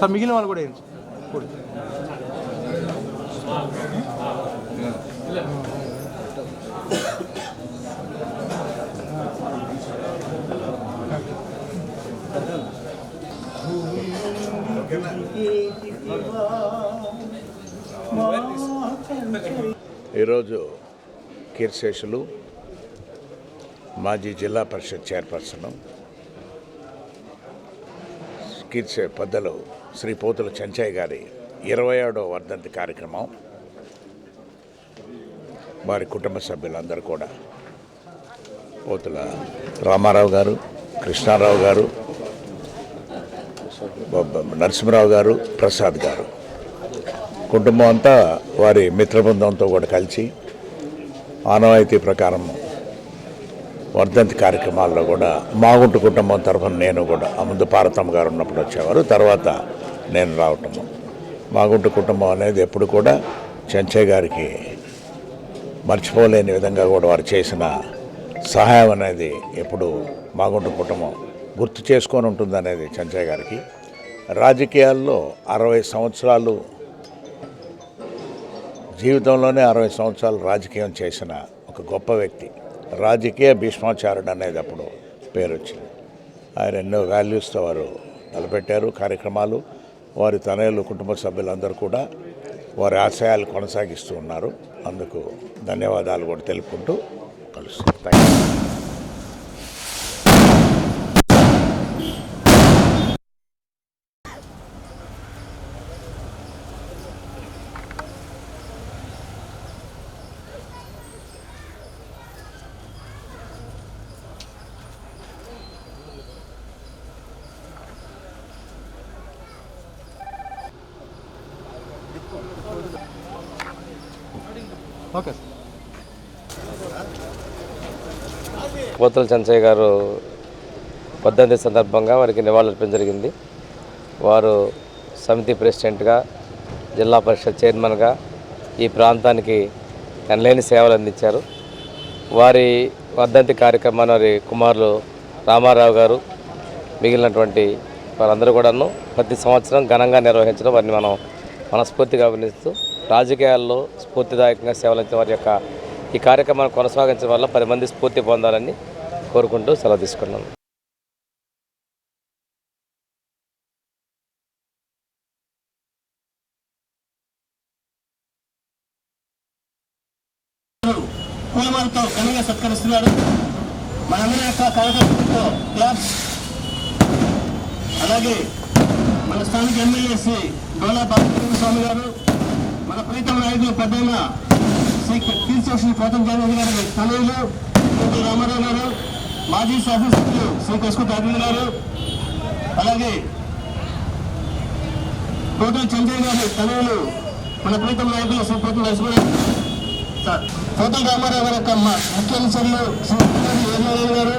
Sir మిగిలిన వాళ్ళు కూడా వేయండి. ఈరోజు కీర్శేషులు మాజీ జిల్లా పరిషత్ చైర్పర్సన్ కీర్చే పెద్దలు శ్రీ పోతుల చెంచయ్య గారి ఇరవై ఏడవ వర్ధంతి కార్యక్రమం. వారి కుటుంబ సభ్యులందరూ కూడా పోతుల రామారావు గారు కృష్ణారావు గారు నరసింహరావు గారు ప్రసాద్ గారు. కుటుంబం అంతా వారి మిత్రబృందంతో కూడా కలిసి ఆనవాయితీ ప్రకారం వర్ధంతి కార్యక్రమాల్లో కూడా మాగుంటు కుటుంబం తరఫున నేను కూడా ముందు పార్వతమ్మ గారు ఉన్నప్పుడు వచ్చేవారు తర్వాత నేను రావటము. మాగుంటు కుటుంబం అనేది ఎప్పుడు కూడా చెంచయ్య గారికి మర్చిపోలేని విధంగా కూడా వారు చేసిన సహాయం అనేది ఎప్పుడు మాగుంటు కుటుంబం గుర్తు చేసుకొని ఉంటుంది అనేది చెంచయ్య గారికి. రాజకీయాల్లో అరవై సంవత్సరాలు జీవితంలోనే అరవై సంవత్సరాలు రాజకీయం చేసిన ఒక గొప్ప వ్యక్తి. రాజకీయ భీష్మాచారుడు అనేది అప్పుడు పేరు వచ్చింది ఆయన ఎన్నో వాల్యూస్తో వారు తలపెట్టారు కార్యక్రమాలు. వారి తనయులు కుటుంబ సభ్యులందరూ కూడా వారి ఆశయాలు కొనసాగిస్తూ ఉన్నారు. అందుకు ధన్యవాదాలు కూడా తెలుపుకుంటూ కలుస్తాం థ్యాంక్ యూ ఓకే పోతల చంచయ్య గారు పద్దెనిమిది సందర్భంగా వారికి నివాళులర్పించడం జరిగింది. వారు సమితి ప్రెసిడెంట్గా జిల్లా పరిషత్ చైర్మన్గా ఈ ప్రాంతానికి ఎనలేని సేవలు అందించారు. వారి వర్ధంతి కార్యక్రమాన్ని వారి కుమారులు రామారావు గారు మిగిలినటువంటి వారందరూ కూడాను ప్రతి సంవత్సరం ఘనంగా నిర్వహించడం వారిని మనం మనస్ఫూర్తిగా అభినందిస్తూ రాజకీయాల్లో స్ఫూర్తిదాయకంగా సేవలు అందించిన వారి యొక్క ఈ కార్యక్రమాన్ని కొనసాగించడం వల్ల పది మంది స్ఫూర్తి పొందాలని కోరుకుంటూ సెలవు తీసుకున్నాను పూలమాలతో ఘనంగా సత్కరిస్తున్నారు. మనందరి యొక్క కార్యకర్తలతో క్లాప్స్. అలాగే మన స్థానిక ఎమ్మెల్యే శ్రీ డోలా బాలకృష్ణ స్వామి గారు ప్రీతం నాయకులు పెద్దయిన శ్రీ కీర్తిశేషులు పోతం జగన్ గారి తనయులు శ్రీ రామారావు గారు మాజీ శాసనసభ్యులు శ్రీ కసుకు అరవింద్ గారు అలాగే పోతం చంద్రయ్య గారి తనయులు మన ప్రీతం నాయకులు శ్రీ పోతం లక్ష్మణ్ రామారావు గారి యొక్క ముఖ్య అనుచరులు శ్రీ గారు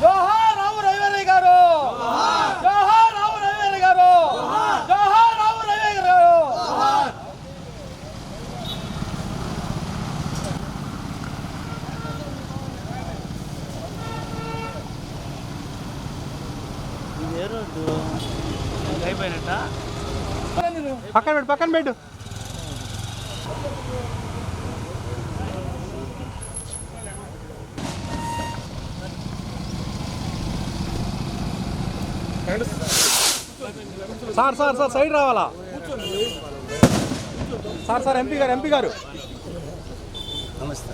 జోహార్ రావు రవివారి గారు జోహార్ పక్కన పెట్టు పక్కన పెట్టు. సార్ సార్ సార్ సైడ్ రావాలా? సార్ సార్ ఎంపీ గారు ఎంపీ గారు. నమస్తే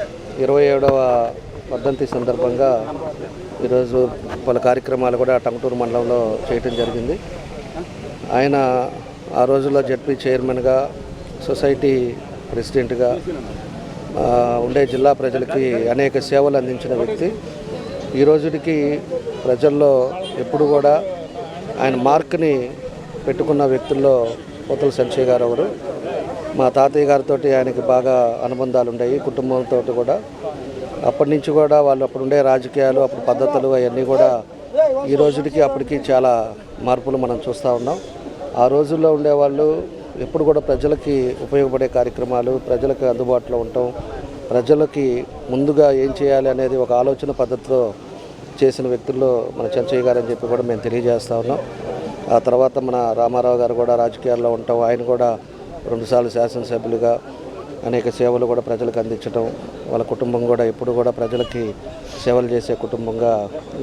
ఇరవై ఏడవ వర్ధంతి సందర్భంగా ఈరోజు పలు కార్యక్రమాలు కూడా టంగుటూరు మండలంలో చేయటం జరిగింది. ఆయన ఆ రోజుల్లో జడ్పీ చైర్మన్గా సొసైటీ ప్రెసిడెంట్గా ఉండే జిల్లా ప్రజలకి అనేక సేవలు అందించిన వ్యక్తి. ఈ రోజుకి ప్రజల్లో ఎప్పుడు కూడా ఆయన మార్క్ని పెట్టుకున్న వ్యక్తుల్లో పోతల సంచయ్ గారు ఎవరు? మా తాతయ్య గారితో ఆయనకి బాగా అనుబంధాలు ఉన్నాయి కుటుంబంతో కూడా. అప్పటి నుంచి కూడా వాళ్ళు అప్పుడు ఉండే రాజకీయాలు అప్పుడు పద్ధతులు అవన్నీ కూడా ఈ రోజుకి అప్పటికి చాలా మార్పులు మనం చూస్తూ ఉన్నాం. ఆ రోజుల్లో ఉండేవాళ్ళు ఎప్పుడు కూడా ప్రజలకి ఉపయోగపడే కార్యక్రమాలు ప్రజలకు అందుబాటులో ఉండటం ప్రజలకి ముందుగా ఏం చేయాలి అనేది ఒక ఆలోచన పద్ధతిలో చేసిన వ్యక్తుల్లో మన చెంచయ్య గారు అని చెప్పి కూడా మేము తెలియజేస్తా ఉన్నాం. ఆ తర్వాత మన రామారావు గారు కూడా రాజకీయాల్లో ఉంటాం ఆయన కూడా రెండుసార్లు శాసనసభ్యులుగా అనేక సేవలు కూడా ప్రజలకు అందించడం వాళ్ళ కుటుంబం కూడా ఎప్పుడు కూడా ప్రజలకి సేవలు చేసే కుటుంబంగా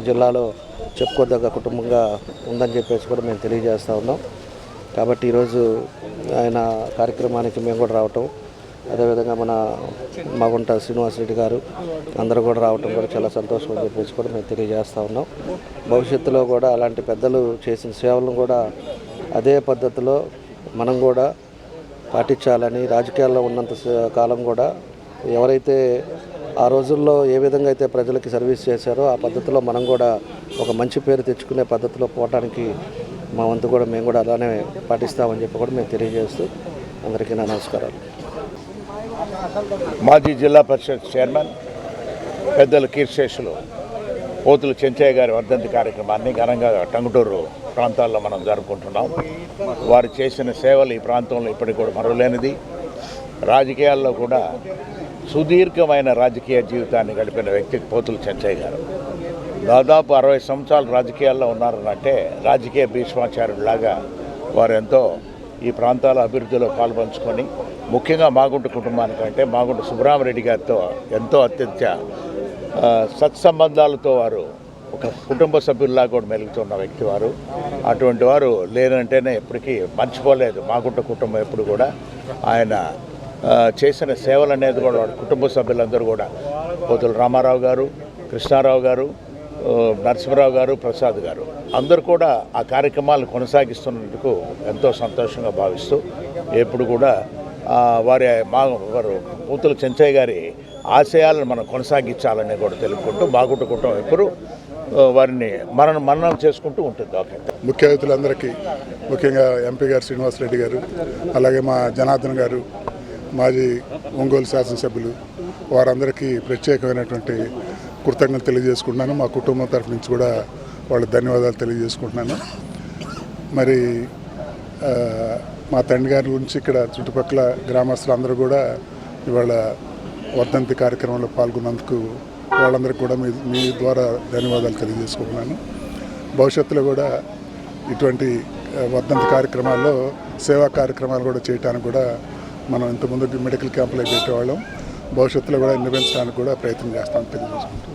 జిల్లాలో చెప్పుకోదగ్గ కుటుంబంగా ఉందని చెప్పేసి కూడా మేము తెలియజేస్తూ ఉన్నాం. కాబట్టి ఈరోజు ఆయన కార్యక్రమానికి మేము కూడా రావటం అదేవిధంగా మన మాగుంట శ్రీనివాసరెడ్డి గారు అందరూ కూడా రావటం కూడా చాలా సంతోషం అని చెప్పేసి కూడా మేము తెలియజేస్తూ ఉన్నాం. భవిష్యత్తులో కూడా అలాంటి పెద్దలు చేసిన సేవలను కూడా అదే పద్ధతిలో మనం కూడా పాటించాలని రాజకీయాల్లో ఉన్నంత కాలం కూడా ఎవరైతే ఆ రోజుల్లో ఏ విధంగా అయితే ప్రజలకి సర్వీస్ చేశారో ఆ పద్ధతిలో మనం కూడా ఒక మంచి పేరు తెచ్చుకునే పద్ధతిలో పోవటానికి మా వంతు కూడా మేము కూడా అలానే పాటిస్తామని చెప్పి కూడా మేము తెలియజేస్తూ అందరికీ నా నమస్కారాలు. మాజీ జిల్లా పరిషత్ చైర్మన్ పెద్దలు కీర్శేషులు పోతులు చెంచయ్య గారి వర్ధంతి కార్యక్రమాన్ని ఘనంగా టంగుటూరు ప్రాంతాల్లో మనం జరుపుకుంటున్నాం. వారు చేసిన సేవలు ఈ ప్రాంతంలో ఇప్పటికి కూడా మరవలేనిది. రాజకీయాల్లో కూడా సుదీర్ఘమైన రాజకీయ జీవితాన్ని గడిపిన వ్యక్తి పోతులు చెంచయ్య గారు. దాదాపు అరవై సంవత్సరాలు రాజకీయాల్లో ఉన్నారనంటే రాజకీయ భీష్మాచార్యులాగా వారు ఎంతో ఈ ప్రాంతాల అభివృద్ధిలో పాల్పంచుకొని ముఖ్యంగా మాగుంట కుటుంబానికంటే మాగుంట సుబ్రహ్మరెడ్డి గారితో ఎంతో అత్యంత సత్సంబంధాలతో వారు ఒక కుటుంబ సభ్యుల్లా కూడా మెలుగుతున్న వ్యక్తి వారు అటువంటి వారు లేనంటేనే ఎప్పటికీ మర్చిపోలేదు. మాగుంట కుటుంబం ఎప్పుడు కూడా ఆయన చేసిన సేవలు అనేది కూడా కుటుంబ సభ్యులందరూ కూడా పోతుల రామారావు గారు కృష్ణారావు గారు నరసింహరావు గారు ప్రసాద్ గారు. అందరూ కూడా ఆ కార్యక్రమాలు కొనసాగిస్తున్నందుకు ఎంతో సంతోషంగా భావిస్తూ ఎప్పుడు కూడా వారి మా వారు పూతుల చెంచయ్య గారి ఆశయాలను మనం కొనసాగించాలని కూడా తెలుపుకుంటూ బాగుంట కుటుంబం ఎప్పుడు వారిని మరణ మరణం చేసుకుంటూ ఉంటుంది ఓకే ముఖ్య అతిథులందరికీ ముఖ్యంగా ఎంపీ గారు శ్రీనివాసరెడ్డి గారు అలాగే మా జనార్దన్ గారు మాజీ ఒంగోలు శాసనసభ్యులు వారందరికీ ప్రత్యేకమైనటువంటి కృతజ్ఞతలు తెలియజేసుకుంటున్నాను. మా కుటుంబం తరఫు నుంచి కూడా వాళ్ళ ధన్యవాదాలు తెలియజేసుకుంటున్నాను. మరి మా తండ్రి గారి గురించి ఇక్కడ చుట్టుపక్కల గ్రామస్తులందరూ కూడా ఇవాళ వర్ధంతి కార్యక్రమంలో పాల్గొన్నందుకు వాళ్ళందరికీ కూడా మీ మీ ద్వారా ధన్యవాదాలు తెలియజేసుకుంటున్నాను. భవిష్యత్తులో కూడా ఇటువంటి ఆ, వర్ధంతి కార్యక్రమాల్లో సేవా కార్యక్రమాలు కూడా చేయడానికి కూడా మనం ఇంతకుముందు మెడికల్ క్యాంపులు పెట్టేవాళ్ళం. భవిష్యత్తులో కూడా నిర్వహించడానికి కూడా ప్రయత్నం చేస్తాం తెలియజేసుకుంటూ.